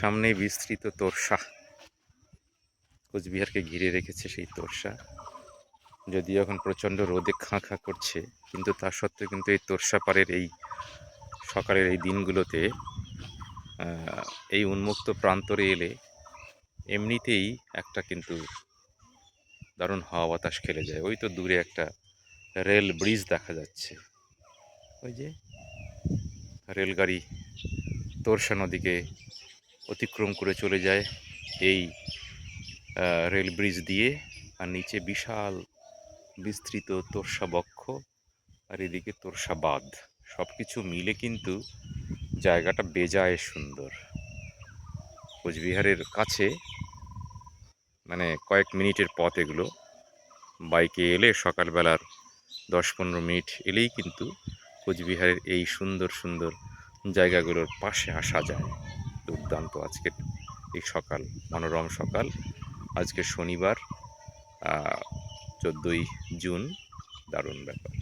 সামনে বিস্তৃত তোরসা। কোচবিহারকে ঘিরে রেখেছে সেই তোরসা। যদিও এখন প্রচণ্ড রোদে খাঁ খাঁ করছে, কিন্তু তা সত্ত্বেও কিন্তু এই তোরসা পাড়ের এই সকালের এই দিনগুলোতে এই উন্মুক্ত প্রান্তরে এলে এমনিতেই একটা কিন্তু দারুণ হাওয়া বাতাস খেলে যায়। ওই তো দূরে একটা রেল ব্রিজ দেখা যাচ্ছে। ওই যে রেলগাড়ি তোরসা নদীকে অতিক্রম করে চলে যায় এই রেল ব্রিজ দিয়ে। আর নিচে বিশাল বিস্তৃত তোরসা বক্ষ, আর এদিকে তোরসা বাঁধ। সব কিছু মিলে কিন্তু জায়গাটা বেজায় সুন্দর। কোচবিহারের কাছে মানে কয়েক মিনিটের পথ এগুলো। বাইকে এলে সকালবেলার দশ পনেরো মিনিট এলেই কিন্তু কোচবিহারের এই সুন্দর সুন্দর জায়গাগুলোর পাশে আসা যায়। দুর্দান্ত আজকে এই সকাল মনোরম সকাল। আজকে শনিবার চোদ্দোই জুন দারুণ ব্যাপার।